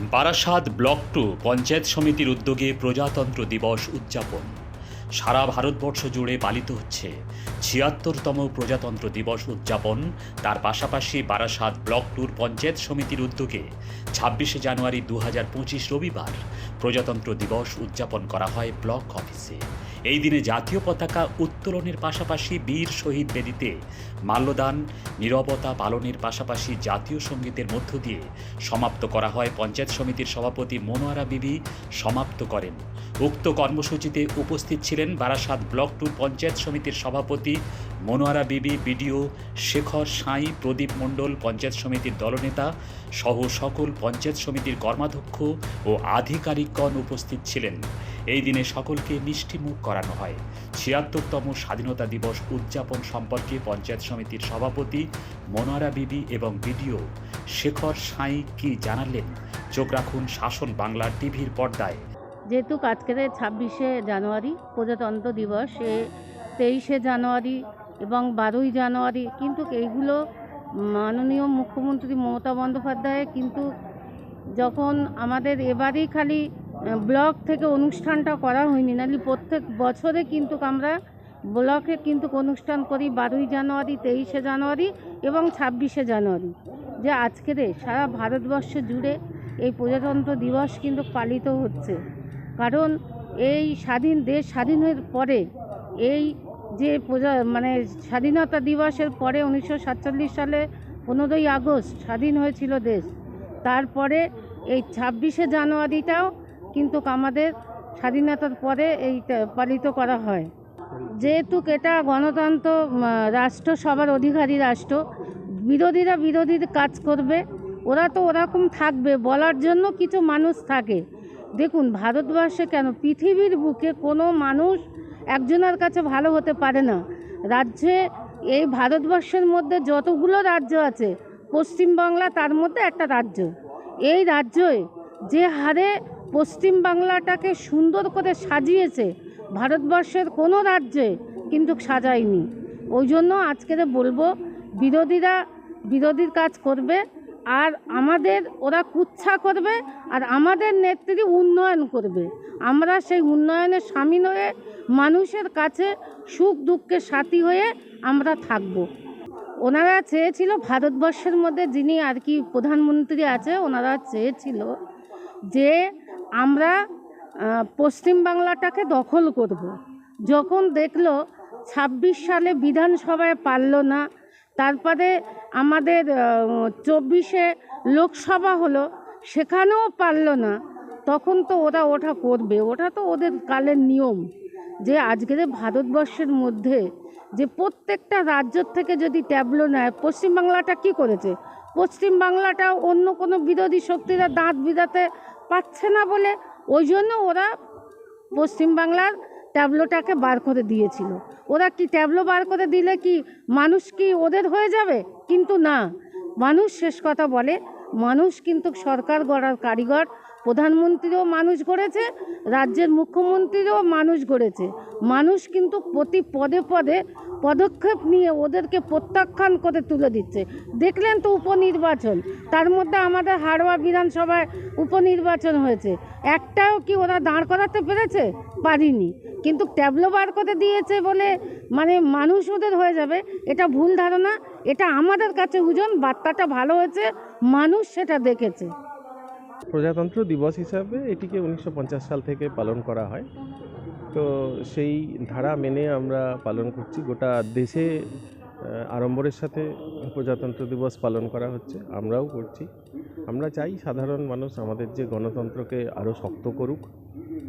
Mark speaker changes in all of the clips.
Speaker 1: Barasat block two panchayat সমিতির উদ্যোগে প্রজাতন্ত্র দিবস উদযাপন। সারা ভারতবর্ষ জুড়ে পালিত হচ্ছে। ছিয়াত্তরতম প্রজাতন্ত্র দিবস উদযাপন, তার পাশাপাশি বারাসাত ব্লক ট্যুর পঞ্চায়েত সমিতির উদ্যোগে ছাব্বিশে জানুয়ারি দু রবিবার প্রজাতন্ত্র দিবস উদযাপন করা হয় ব্লক অফিসে। এই দিনে জাতীয় পতাকা উত্তোলনের পাশাপাশি বীর শহীদ বেদিতে মাল্যদান, নীরবতা পালনের পাশাপাশি জাতীয় সঙ্গীতের মধ্য দিয়ে সমাপ্ত করা হয় পঞ্চায়েত সমিতির সভাপতি মনোয়ারা বিবি, সমাপ্ত করেন। উক্ত কর্মসূচিতে উপস্থিত ছিলেন বারাসাত ব্লক টু পঞ্চায়েত সমিতির সভাপতি মনোয়ারা বিবি, বিডিও শেখর সাঁই, প্রদীপ মণ্ডল পঞ্চায়েত সমিতির দলনেতা সহ সকল পঞ্চায়েত সমিতির কর্মাধ্যক্ষ ও আধিকারিকগণ উপস্থিত ছিলেন। এই দিনে সকলকে মিষ্টিমুখ করানো হয়। ছিয়াত্তরতম স্বাধীনতা দিবস উদযাপন সম্পর্কে পঞ্চায়েত সমিতির সভাপতি মনোয়ারা বিবি এবং বিডিও শেখর সাঁই কি জানালেন? চোখ রাখুন শাসন বাংলা টিভির পর্দায়।
Speaker 2: যেহেতু আজকের ছাব্বিশে জানুয়ারি প্রজাতন্ত্র দিবস, এ তেইশে জানুয়ারি এবং বারোই জানুয়ারি, কিন্তু এইগুলো মাননীয় মুখ্যমন্ত্রী মমতা বন্দ্যোপাধ্যায় কিন্তু যখন আমাদের এবারেই খালি ব্লক থেকে অনুষ্ঠানটা করা হয়নি, নাহলে প্রত্যেক বছরে কিন্তু আমরা ব্লকে কিন্তু অনুষ্ঠান করি বারোই জানুয়ারি, তেইশে জানুয়ারি এবং ছাব্বিশে জানুয়ারি। যে আজকের সারা ভারতবর্ষ জুড়ে এই প্রজাতন্ত্র দিবস কিন্তু পালিত হচ্ছে। কারণ এই স্বাধীন দেশ স্বাধীনের পরে, এই যে প্রজা মানে স্বাধীনতা দিবসের পরে উনিশশো সাতচল্লিশ সালে পনেরোই আগস্ট স্বাধীন হয়েছিল দেশ। তারপরে এই ছাব্বিশে জানুয়ারিটাও কিন্তু আমাদের স্বাধীনতার পরে এই পালিত করা হয়। যেহেতু এটা গণতন্ত্র রাষ্ট্র, সবার অধিকারী রাষ্ট্র, বিরোধীরা বিরোধীর কাজ করবে, ওরা তো ওরকম থাকবে, বলার জন্য কিছু মানুষ থাকে। দেখুন, ভারতবর্ষে কেন পৃথিবীর বুকে কোনো মানুষ একজনের কাছে ভালো হতে পারে না? রাজ্যে এই ভারতবর্ষের মধ্যে যতগুলো রাজ্য আছে, পশ্চিমবাংলা তার মধ্যে একটা রাজ্য। এই রাজ্যে যে হারে পশ্চিমবাংলাটাকে সুন্দর করে সাজিয়েছে, ভারতবর্ষের কোনো রাজ্যে কিন্তু সাজায়নি। ওই জন্য আজকে বলব, বিরোধীরা বিরোধীর কাজ করবে আর আমাদের ওরা কুচ্ছা করবে আর আমাদের নেত্রী উন্নয়ন করবে আমরা সেই উন্নয়নে সামিল হয়ে, মানুষের কাছে সুখ দুঃখের সাথী হয়ে আমরা থাকব ওনারা চেয়েছিল ভারতবর্ষের মধ্যে যিনি আর কি প্রধানমন্ত্রী আছে, ওনারা চেয়েছিল যে আমরা পশ্চিমবাংলাটাকে দখল করব। যখন দেখল ছাব্বিশ সালে বিধানসভায় পারল না তারপরে আমাদের চব্বিশে লোকসভা হলো, সেখানেও পারল না। তখন তো ওরা ওটা করবে। ওটা তো ওদের কালের নিয়ম যে আজকের ভারতবর্ষের মধ্যে যে প্রত্যেকটা রাজ্য থেকে যদি ট্যাবলো নেয়, পশ্চিমবাংলাটা কি করেছে? পশ্চিমবাংলাটা অন্য কোনো বিরোধী শক্তিরা দাঁত বিদাতে পাচ্ছে না বলে, ওই জন্য ওরা পশ্চিমবাংলার ট্যাবলোটাকে বার করে দিয়েছিল। ওরা কি ট্যাবলো বার করে দিলে কি মানুষ কি ওদের হয়ে যাবে? কিন্তু না। মানুষ শেষ কথা বলে, মানুষ কিন্তু সরকার গড়ার কারিগর, প্রধানমন্ত্রীও মানুষ গড়েছে, রাজ্যের মুখ্যমন্ত্রীরও মানুষ গড়েছে। মানুষ কিন্তু প্রতি পদে পদে পদক্ষেপ নিয়ে ওদেরকে প্রত্যাখ্যান করে তুলে দিচ্ছে। দেখলেন তো উপনির্বাচন, তার মধ্যে আমাদের হাড়োয়া বিধানসভায় উপনির্বাচন হয়েছে। একটাও কি ওরা দাঁড় করাতে পেরেছে? পারিনি। কিন্তু ট্যাবলো বার করে দিয়েছে বলে মানে মানুষ ওদের হয়ে যাবে, এটা ভুল ধারণা, এটা আমাদের কাছে ওজন বার্তাটা ভালো হয়েছে, মানুষ সেটা দেখেছে।
Speaker 3: প্রজাতন্ত্র দিবস হিসাবে এটিকে উনিশশো পঞ্চাশ সাল থেকে পালন করা হয়। তো সেই ধারা মেনে আমরা পালন করছি, গোটা দেশে আড়ম্বরের সাথে প্রজাতন্ত্র দিবস পালন করা হচ্ছে, আমরাও করছি। আমরা চাই সাধারণ মানুষ আমাদের যে গণতন্ত্রকে আরও শক্ত করুক।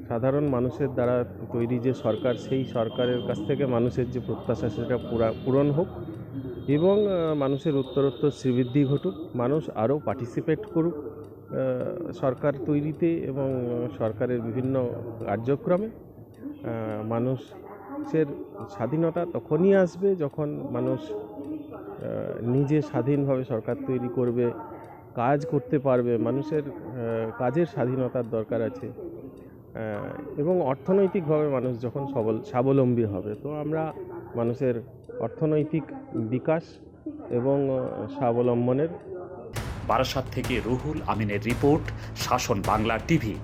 Speaker 3: সাধারণ মানুষের দ্বারা তৈরি যে সরকার, সেই সরকারের কাছ থেকে মানুষের যে প্রত্যাশা, সেটা পুরা, পূরণ হোক এবং মানুষের উত্তরোত্তর শ্রীবৃদ্ধি ঘটুক। মানুষ আরও পার্টিসিপেট করুক সরকার তৈরিতে এবং সরকারের বিভিন্ন কার্যক্রমে। মানুষের স্বাধীনতা তখনই আসবে যখন মানুষ নিজে স্বাধীনভাবে সরকার তৈরি করবে, কাজ করতে পারবে। মানুষের কাজের স্বাধীনতার দরকার আছে। এবং অর্থনৈতিকভাবে মানুষ যখন সবল স্বাবলম্বী হবে, তো আমরা মানুষের অর্থনৈতিক বিকাশ এবং স্বাবলম্বনের
Speaker 1: বারাসাত থেকে রুহুল আমিনের রিপোর্ট, শাসন বাংলা টিভি।